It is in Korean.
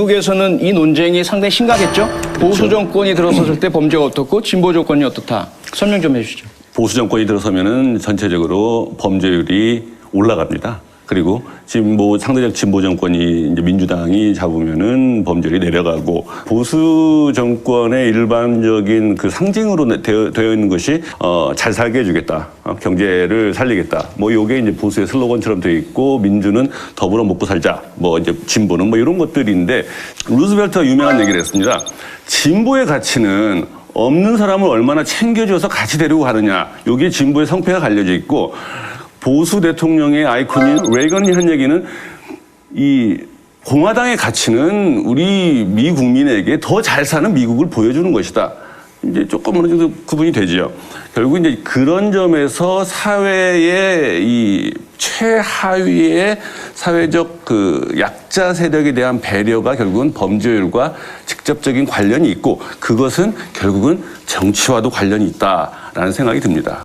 미국에서는 이 논쟁이 상당히 심각했죠. 보수 정권이 들어섰을 때 범죄가 어떻고 진보 정권이 어떻다. 설명 좀 해주시죠. 보수 정권이 들어서면은 전체적으로 범죄율이 올라갑니다. 그리고 진보 상대적 진보 정권이 이제 민주당이 잡으면은 범죄율이 내려가고 보수 정권의 일반적인 그 상징으로 내- 되어, 되어 있는 것이 어, 잘 살게 해주겠다, 어, 경제를 살리겠다. 뭐 요게 이제 보수의 슬로건처럼 되어 있고 민주는 더불어 먹고 살자. 뭐 이제 진보는 뭐 이런 것들인데 루즈벨트가 유명한 얘기를 했습니다. 진보의 가치는 없는 사람을 얼마나 챙겨줘서 같이 데리고 가느냐. 여기에 진보의 성패가 갈려져 있고 보수 대통령의 아이콘인 레이건이 한 얘기는 이 공화당의 가치는 우리 미 국민에게 더 잘 사는 미국을 보여주는 것이다. 이제 조금 어느 정도 구분이 되지요. 결국 이제 그런 점에서 사회의 이 최하위의 사회적 그 약자 세력에 대한 배려가 결국은 범죄율과 직접적인 관련이 있고 그것은 결국은 정치와도 관련이 있다라는 생각이 듭니다.